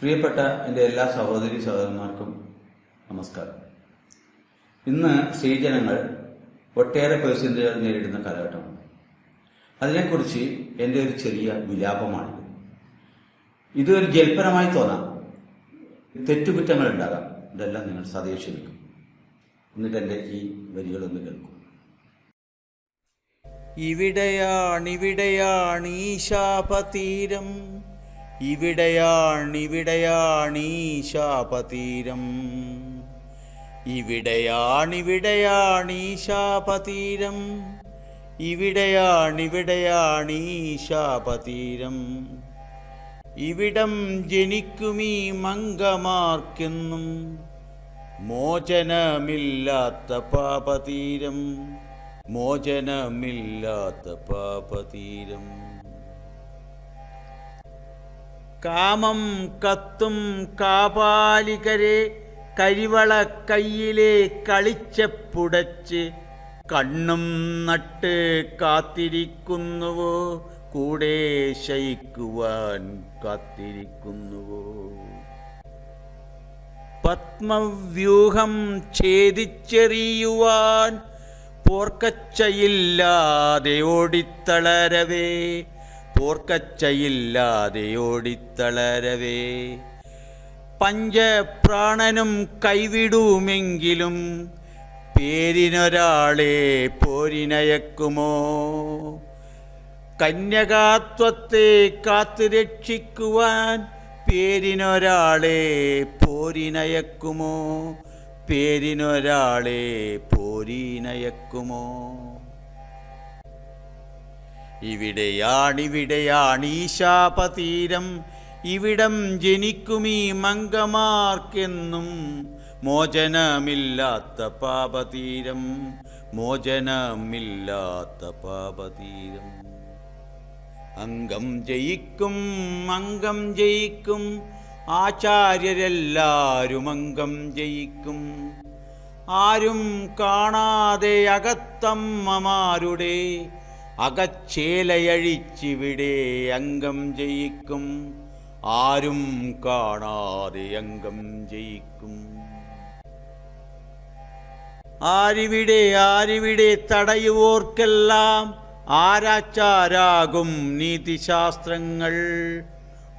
പ്രിയപ്പെട്ട എന്റെ എല്ലാ സഹോദരി സഹോദരന്മാർക്കും നമസ്കാരം. ഇന്ന് സ്ത്രീജനങ്ങൾ ഒട്ടേറെ പ്രതിസന്ധികൾ നേരിടുന്ന കാലഘട്ടമാണ്. അതിനെക്കുറിച്ച് എന്റെ ഒരു ചെറിയ വിലാപമാണിത്. ഇതൊരു ജൽപ്പനമായി തോന്നാം. തെറ്റുകുറ്റങ്ങൾ ഉണ്ടാകാം. ഇതെല്ലാം നിങ്ങൾ സതയെ ക്ഷമിക്കും എന്നിട്ട് എന്റെ ഈ വരികളൊന്ന് കേൾക്കും. ഇവിടെയാണിവിടെയാണ് ഈ ശാപതീരം ഇവിടെയാണിവിടെയാണീശാപതീരം. ഈ ശാപതീരം ഇവിടെയാണിവിടെയാണ് ഈ ശാപതീരം ഇവിടെയാണിവിടെയാണ് ഈ ശാപതീരം ഇവിടം ജനിക്കുമീ മംഗമാർക്കെന്നും മോചനമില്ലാത്ത പാപതീരം. മോചനമില്ലാത്ത പാപതീരം. കാമം കത്തും കാപാലികരെ കരിവള കയ്യിലെ കളിച്ചപ്പുടച്ച് കണ്ണും നട്ട് കാത്തിരിക്കുന്നുവോ? കൂടെ ശയിക്കുവാൻ കാത്തിരിക്കുന്നുവോ? പത്മവ്യൂഹം ഛേദിച്ചെറിയുവാൻ പോർക്കച്ചയില്ലാതെ ഓടിത്തളരവേ. പോർക്കച്ചയില്ലാതെ ഓടിത്തളരവേ പഞ്ചപ്രാണനും കൈവിടുമെങ്കിലും പേരിനൊരാളെ പോരിനയക്കുമോ? കന്യകാത്വത്തെ കാത്തുരക്ഷിക്കുവാൻ പേരിനൊരാളെ പോരിനയക്കുമോ? പേരിനൊരാളെ പോരിനയക്കുമോ? ഇവിടെയാണിവിടെയാണ് ഈ ശാപതീരം ഇവിടം ജനിക്കുമീ മംഗമാർക്കെന്നും മോചനമില്ലാത്ത പാപതീരം. മോചനമില്ലാത്ത പാപതീരം. അംഗം ജയിക്കും അംഗം ജയിക്കും. ആചാര്യരെല്ലാരും അംഗം ജയിക്കും. ആരും കാണാതെ അകത്തമ്മമാരുടെ അകച്ചേലയഴിച്ചിവിടെ അംഗം ജയിക്കും. ആരും കാണാതെ അംഗം ജയിക്കും. ആരിവിടെ ആരിവിടെ തടയുവോർക്കെല്ലാം ആരാച്ചാരാകും നീതിശാസ്ത്രങ്ങൾ.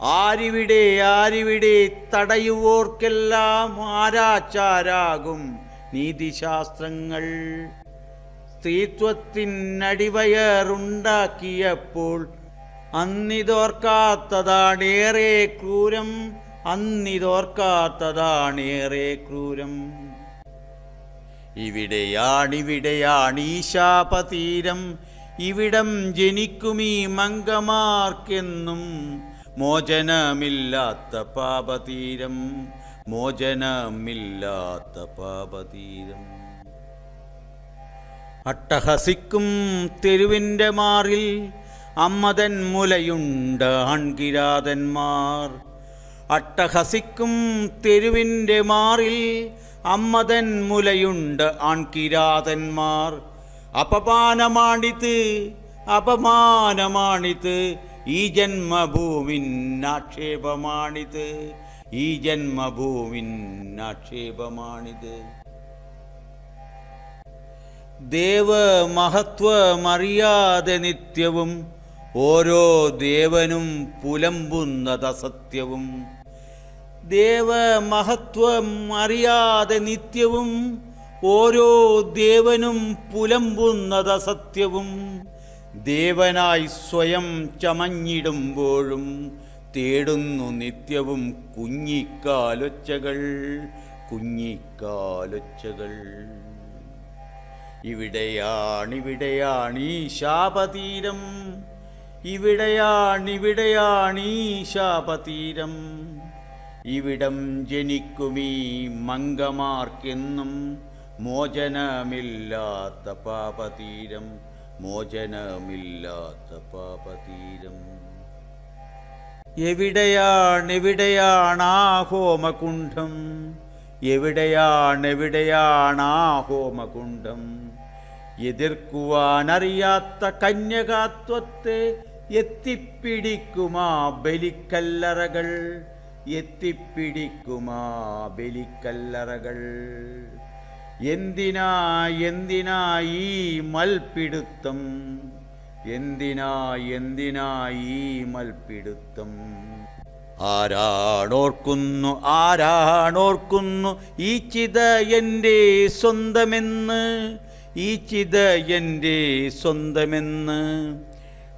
ആരിവിടെ ആരിവിടെ തടയുവോർക്കെല്ലാം ആരാച്ചാരാകും നീതിശാസ്ത്രങ്ങൾ. സ്ത്രീത്വത്തിനടിവയറുണ്ടാക്കിയപ്പോൾ അന്നിതോർക്കാത്തതാണേറെ ക്രൂരം അന്നിതോർക്കാത്തതാണേറെ ക്രൂരം. ഇവിടെയാണിവിടെയാണ് ഈ ശാപതീരം ഇവിടം ജനിക്കുമീ മംഗമാർക്കെന്നും മോചനമില്ലാത്ത പാപതീരം. മോചനമില്ലാത്ത പാപതീരം. അട്ടഹസിക്കും തെരുവിന്റെ മാറിൽ അമ്മതൻ മുലയുണ്ട് ആൺകിരാതന്മാർ അട്ടഹസിക്കും തെരുവിന്റെ മാറിൽ അമ്മതൻ മുലയുണ്ട് ആൺകിരാതന്മാർ അപമാനമാണിത് അപമാനമാണിത് ഈ ജന്മഭൂമിൻ ആക്ഷേപമാണിത് ഈ ജന്മഭൂമിൻ ആക്ഷേപമാണിത്. ദേവ മഹത്വ മറിയാതെ നിത്യവും ഓരോ ദേവനും പുലമ്പുന്നതസത്യവും. ദേവ മഹത്വം അറിയാതെ നിത്യവും ഓരോ ദേവനും പുലമ്പുന്നതസത്യവും. ദേവനായി സ്വയം ചമഞ്ഞിടുമ്പോഴും തേടുന്നു നിത്യവും കുഞ്ഞിക്കാലൊച്ചകൾ കുഞ്ഞിക്കാലൊച്ചകൾ. ഇവിടെയാണിവിടെയാണ് ശാപതീരം ഇവിടെയാണിവിടെയാണീ ശാപതീരം ഇവിടം ജനിക്കുമീ മംഗമാർക്കെന്നും മോചനമില്ലാത്ത പാപതീരം മോചനമില്ലാത്ത പാപതീരം. എവിടെയാണെവിടെയാണാ ഹോമകുണ്ഠം എവിടെയാണെവിടെയാണാ ഹോമകുണ്ഠം എതിർക്കുവാനറിയാത്ത കന്യകാത്വത്തെ എത്തിപ്പിടിക്കുമാ ബലിക്കല്ലറകൾ. എത്തിപ്പിടിക്കുമാ ബലിക്കല്ലറകൾ. എന്തിനാ എന്തിനാ ഈ മൽപിടുത്തം? എന്തിനാ എന്തിനാ ഈ മൽപിടുത്തം? ആരാണോർക്കുന്നു ആരാണോർക്കുന്നു ഈ ചിത എന്റെ സ്വന്തമെന്ന്? ഈ ചിത എന്റെ സ്വന്തമെന്ന്.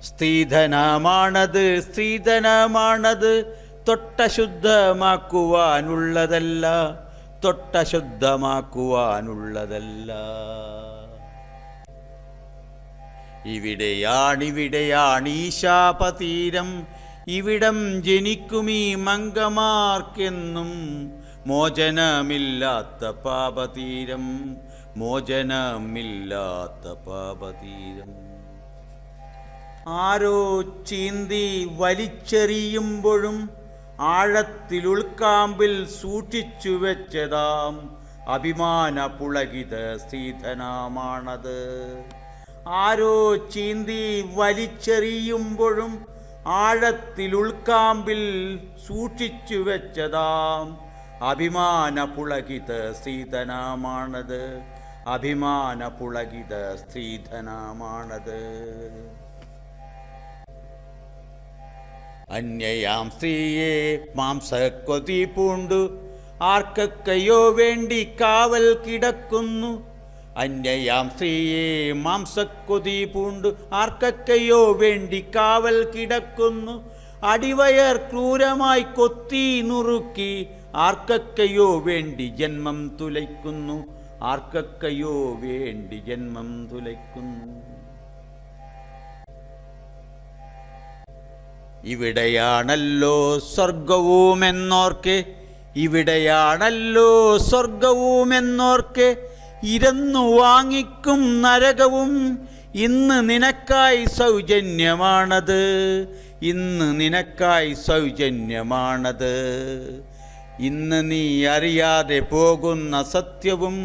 സ്ത്രീധനമാണത് സ്ത്രീധനമാണത് തൊട്ടശുദ്ധമാക്കുവാനുള്ളതല്ല തൊട്ടശുദ്ധമാക്കുവാനുള്ളതല്ല. തൊട്ട ഇവിടെയാണിവിടെയാണ് ഈശാപതീരം ഇവിടം ജനിക്കുമീ മംഗമാർക്കെന്നും മോചനമില്ലാത്ത പാപതീരം. മോചനമില്ലാത്ത പാപതീരം ആരോ ചീന്തി വലിച്ചെറിയുമ്പോഴും ആഴത്തിൽ ഉൾക്കാമ്പിൽ സൂക്ഷിച്ചു വെച്ചതാം. അഭിമാന പുളകിത സീതനാമാണത് ആരോ ചീന്തി വലിച്ചെറിയുമ്പോഴും ആഴത്തിൽ ഉൾക്കാമ്പിൽ സൂക്ഷിച്ചു വെച്ചതാം. അഭിമാന പുളകിത സ്ത്രീധനമാണത്. അഭിമാന പുളകിത സ്ത്രീധനമാണത്. അന്യയാം സ്ത്രീയെ മാംസക്കൊതി പൂണ്ടു. ആർക്കൊക്കെയോ വേണ്ടി കാവൽ കിടക്കുന്നു. അന്യയാം സ്ത്രീയെ മാംസക്കൊതി പൂണ്ടു. ആർക്കൊക്കെയോ വേണ്ടി കാവൽ കിടക്കുന്നു. അടിവയർ ക്രൂരമായി കൊത്തി നുറുക്കി ആർക്കൊക്കെയോ വേണ്ടി ജന്മം തുലയ്ക്കുന്നു. ആർക്കൊക്കെയോ വേണ്ടി ജന്മം തുലയ്ക്കുന്നു. ഇവിടെയാണല്ലോ സ്വർഗവുമെന്നോർക്ക് ഇവിടെയാണല്ലോ സ്വർഗവുമെന്നോർക്ക് ഇരന്നു വാങ്ങിക്കും നരകവും ഇന്ന് നിനക്കായി സൗജന്യമാണത് ഇന്ന് നിനക്കായി സൗജന്യമാണത്. ഇന്ന് നീ അറിയാതെ പോകുന്ന സത്യവും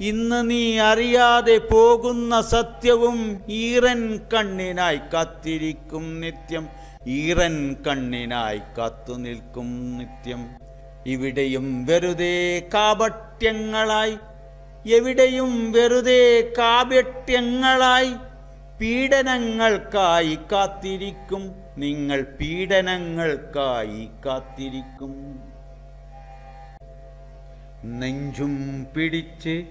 ഇന്ന് നീ അറിയാതെ പോകുന്ന സത്യവും ഈറൻ കണ്ണിനായി കാത്തിരിക്കും നിത്യം. ഈറൻ കണ്ണിനായി കാത്തു നിൽക്കും നിത്യം. ഇവിടെയും വെറുതെ കാപട്യങ്ങളായി. എവിടെയും വെറുതെ കാപട്യങ്ങളായി. പീഡനങ്ങൾക്കായി കാത്തിരിക്കും. നിങ്ങൾ പീഡനങ്ങൾക്കായി കാത്തിരിക്കും. നെഞ്ചും പിടിച്ച്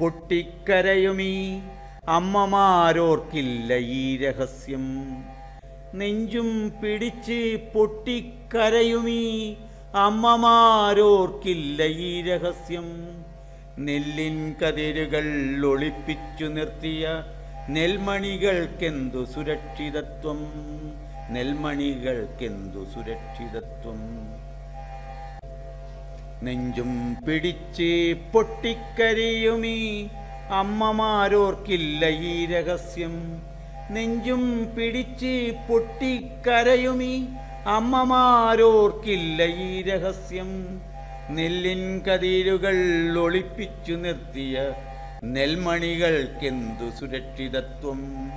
പൊട്ടിക്കരയുമീ. അമ്മമാരോർക്കില്ല ഈ രഹസ്യം. നെഞ്ചും പിടിച്ച് പൊട്ടിക്കരയുമീ. അമ്മമാരോർക്കില്ല ഈ രഹസ്യം. നെല്ലിൻ കതിരുകൾ ഒളിപ്പിച്ചു നിർത്തിയ നെൽമണികൾക്കെന്തു സുരക്ഷിതത്വം? നെൽമണികൾക്കെന്തു സുരക്ഷിതത്വം? നെഞ്ചും പിടിച്ച് പൊട്ടിക്കരിയുമീ. അമ്മമാരോർക്കില്ല ഈ രഹസ്യം. നെഞ്ചും പിടിച്ച് പൊട്ടിക്കരയുമീ. അമ്മമാരോർക്കില്ല ഈ രഹസ്യം. നെല്ലിൻ കതിരുകൾ ഒളിപ്പിച്ചു നിർത്തിയ നെൽമണികൾക്കെന്തു സുരക്ഷിതത്വം?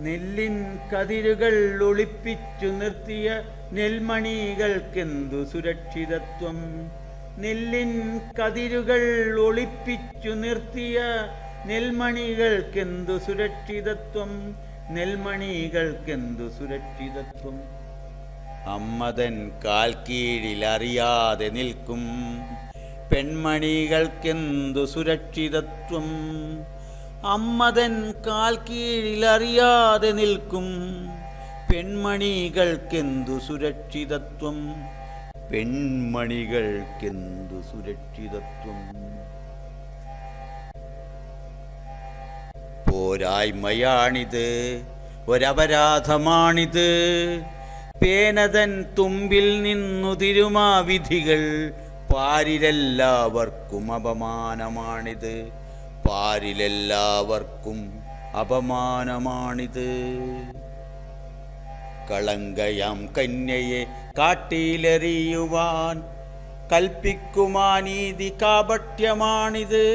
നെല്ലിൻ കതിരുകൾ ഒളിപ്പിച്ചു നിർത്തിയ നെൽമണികൾക്കെന്തു സുരക്ഷിതത്വം? നെല്ലിൻ കതിരുകൾ ഒളിപ്പിച്ചു നിർത്തിയ നെൽമണികൾക്കെന്തു സുരക്ഷിതത്വം? നെൽമണികൾക്കെന്തു സുരക്ഷിതത്വം? അമ്മതൻ കാൽക്കീഴിൽ കീഴിൽ അറിയാതെ നിൽക്കും. പെൺമണികൾക്കെന്തു സുരക്ഷിതത്വം? അമ്മതൻ കാൽ കീഴിലറിയാതെ നിൽക്കും. പെൺമണികൾക്കെന്തു സുരക്ഷിതത്വം? പെൺമണികൾക്കെന്തു സുരക്ഷിതത്വം? പോരായ്മയാണിത് ഒരപരാധമാണിത്. പേനതൻ തുമ്പിൽ നിന്നു തിരുമാവിധികൾ പാരിലെല്ലാവർക്കും അപമാനമാണിത്. പാരിലെല്ലാവർക്കും അപമാനമാണിത്. കളങ്കയാം കന്യയെ കാട്ടിയിലെറിയുവാൻ കൽപ്പിക്കുമാനീതി കാപട്യമാണിത്.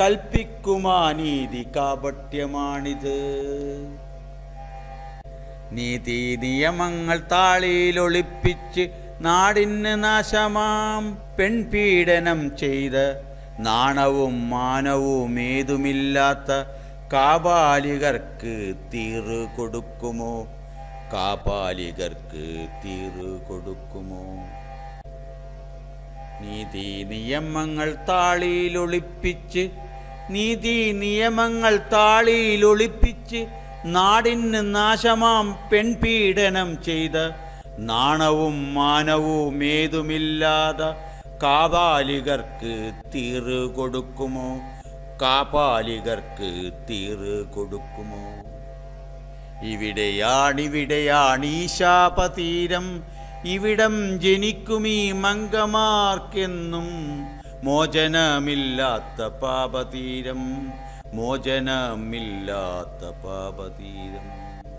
കൽപ്പിക്കുമാനീതി കാപട്യമാണിത്. നീതി നിയമങ്ങൾ താളിയിലൊളിപ്പിച്ച് നാടിന് നാശമാം പെൺപീഡനം ചെയ്ത് നാണവും മാനവും ഏതുമില്ലാത്ത കാപാലികർക്ക് തീറ് കൊടുക്കുമോ? കാപാലികർക്ക് തീറ് കൊടുക്കുമോ? നീതി നിയമങ്ങൾ താളിയിലൊളിപ്പിച്ച് നീതി നിയമങ്ങൾ താളിയിലൊളിപ്പിച്ച് നാടിന് നാശമാം പെൺപീഡനം ചെയ്ത നാണവും മാനവും ഏതുമില്ലാതെ കാപാലികർക്ക് തീറ് കൊടുക്കുമോ? കാപാലികർക്ക് തീറ് കൊടുക്കുമോ? ഇവിടെയാണിവിടെയാണ് ഈശാപതീരം. ഇവിടം ജനിക്കുമീ മംഗമാർക്കെന്നും മോചനമില്ലാത്ത പാപതീരം. മോചനമില്ലാത്ത പാപതീരം.